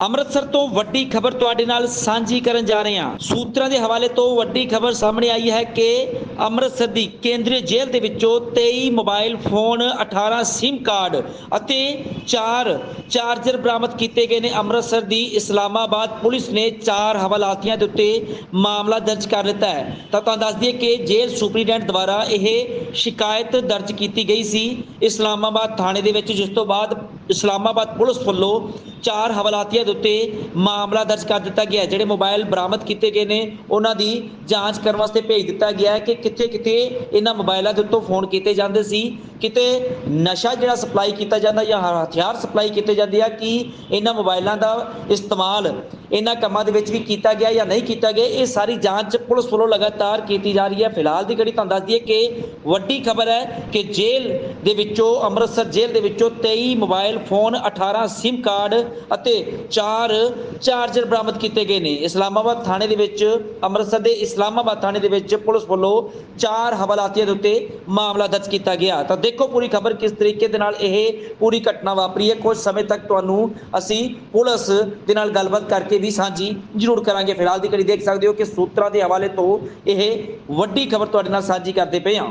ਅੰਮ੍ਰਿਤਸਰ ਤੋਂ ਵੱਡੀ ਖਬਰ ਤੁਹਾਡੇ ਨਾਲ ਸਾਂਝੀ ਕਰਨ ਜਾ ਰਹੇ ਹਾਂ। ਸੂਤਰਾਂ ਦੇ ਹਵਾਲੇ ਤੋਂ ਵੱਡੀ ਖਬਰ ਸਾਹਮਣੇ ਆਈ ਹੈ ਕਿ ਅੰਮ੍ਰਿਤਸਰ ਦੀ ਕੇਂਦਰੀ ਜੇਲ੍ਹ ਦੇ ਵਿੱਚੋਂ 23 ਮੋਬਾਈਲ ਫੋਨ 18 SIM ਕਾਰਡ ਅਤੇ 4 ਚਾਰਜਰ ਬਰਾਮਦ ਕੀਤੇ ਗਏ ਨੇ। ਅੰਮ੍ਰਿਤਸਰ ਦੀ ਇਸਲਾਮਾਬਾਦ ਪੁਲਿਸ ਨੇ 4 ਹਵਾਲਾਤੀਆਂ ਦੇ ਉੱਤੇ ਮਾਮਲਾ ਦਰਜ ਕਰ ਲਿੱਤਾ ਹੈ। ਤਾਂ ਤੁਹਾਨੂੰ ਦੱਸ ਦਈਏ ਕਿ ਜੇਲ੍ਹ ਸੁਪਰੀਡੈਂਟ ਦੁਆਰਾ ਇਹ ਸ਼ਿਕਾਇਤ ਦਰਜ ਕੀਤੀ ਗਈ ਸੀ ਇਸਲਾਮਾਬਾਦ ਥਾਣੇ ਦੇ ਵਿੱਚ, ਜਿਸ ਤੋਂ ਬਾਅਦ ਇਸਲਾਮਾਬਾਦ ਪੁਲਿਸ ਵੱਲੋਂ ਚਾਰ ਹਵਾਲਾਤੀਆਂ ਦੇ ਉੱਤੇ ਮਾਮਲਾ ਦਰਜ ਕਰ ਦਿੱਤਾ ਗਿਆ ਜਿਹੜੇ ਮੋਬਾਈਲ ਬਰਾਮਦ ਕੀਤੇ ਗਏ ਨੇ, ਉਹਨਾਂ ਦੀ ਜਾਂਚ ਕਰਨ ਵਾਸਤੇ ਭੇਜ ਦਿੱਤਾ ਗਿਆ ਹੈ ਕਿ ਕਿੱਥੇ ਕਿੱਥੇ ਇਹਨਾਂ ਮੋਬਾਈਲਾਂ ਦੇ ਉੱਤੋਂ ਫੋਨ ਕੀਤੇ ਜਾਂਦੇ ਸੀ? ਕਿਤੇ ਨਸ਼ਾ ਜਿਹੜਾ ਸਪਲਾਈ ਕੀਤਾ ਜਾਂਦਾ ਜਾਂ ਹ- ਹਥਿਆਰ ਸਪਲਾਈ ਕੀਤੇ ਜਾਂਦੇ ਆ, ਕਿ ਇਹਨਾਂ ਮੋਬਾਈਲਾਂ ਦਾ ਇਸਤੇਮਾਲ ਇਹਨਾਂ ਕੰਮਾਂ ਦੇ ਵਿੱਚ ਵੀ ਕੀਤਾ ਗਿਆ ਜਾਂ ਨਹੀਂ ਕੀਤਾ ਗਿਆ, ਇਹ ਸਾਰੀ ਜਾਂਚ ਪੁਲਿਸ ਵੱਲੋਂ ਲਗਾਤਾਰ ਕੀਤੀ ਜਾ ਰਹੀ ਹੈ। ਫਿਲਹਾਲ ਦੀ ਘੜੀ ਤੁਹਾਨੂੰ ਦੱਸ ਦਈਏ ਕਿ ਵੱਡੀ ਖਬਰ ਹੈ ਕਿ ਜੇਲ੍ਹ ਦੇ ਵਿੱਚੋਂ, ਅੰਮ੍ਰਿਤਸਰ ਜੇਲ੍ਹ ਦੇ ਵਿੱਚੋਂ 23 ਮੋਬਾਈਲ ਫੋਨ 18 SIM ਕਾਰਡ ਅਤੇ 4 ਚਾਰਜਰ ਬਰਾਮਦ ਕੀਤੇ ਗਏ ਨੇ। ਇਸਲਾਮਾਬਾਦ ਥਾਣੇ ਦੇ ਵਿੱਚ, ਅੰਮ੍ਰਿਤਸਰ ਦੇ ਇਸਲਾਮਾਬਾਦ ਥਾਣੇ ਦੇ ਵਿੱਚ ਪੁਲਿਸ ਵੱਲੋਂ ਚਾਰ ਹਵਾਲਾਤੀਆਂ ਦੇ ਉੱਤੇ ਮਾਮਲਾ ਦਰਜ ਕੀਤਾ ਗਿਆ। ਤਾਂ ਦੇਖੋ ਪੂਰੀ ਖਬਰ ਕਿਸ ਤਰੀਕੇ ਦੇ ਨਾਲ ਇਹ ਪੂਰੀ ਘਟਨਾ ਵਾਪਰੀ ਹੈ। ਕੁਝ ਸਮੇਂ ਤੱਕ ਤੁਹਾਨੂੰ ਅਸੀਂ ਪੁਲਿਸ ਦੇ ਨਾਲ ਗੱਲਬਾਤ ਕਰਕੇ ਵੀ ਸਾਂਝੀ ਜ਼ਰੂਰ ਕਰਾਂਗੇ। ਫਿਲਹਾਲ ਦੀ ਘੜੀ ਦੇਖ ਸਕਦੇ ਹੋ ਕਿ ਸੂਤਰਾਂ ਦੇ ਹਵਾਲੇ ਤੋਂ ਇਹ ਵੱਡੀ ਖਬਰ ਤੁਹਾਡੇ ਨਾਲ ਸਾਂਝੀ ਕਰਦੇ ਪਏ ਹਾਂ।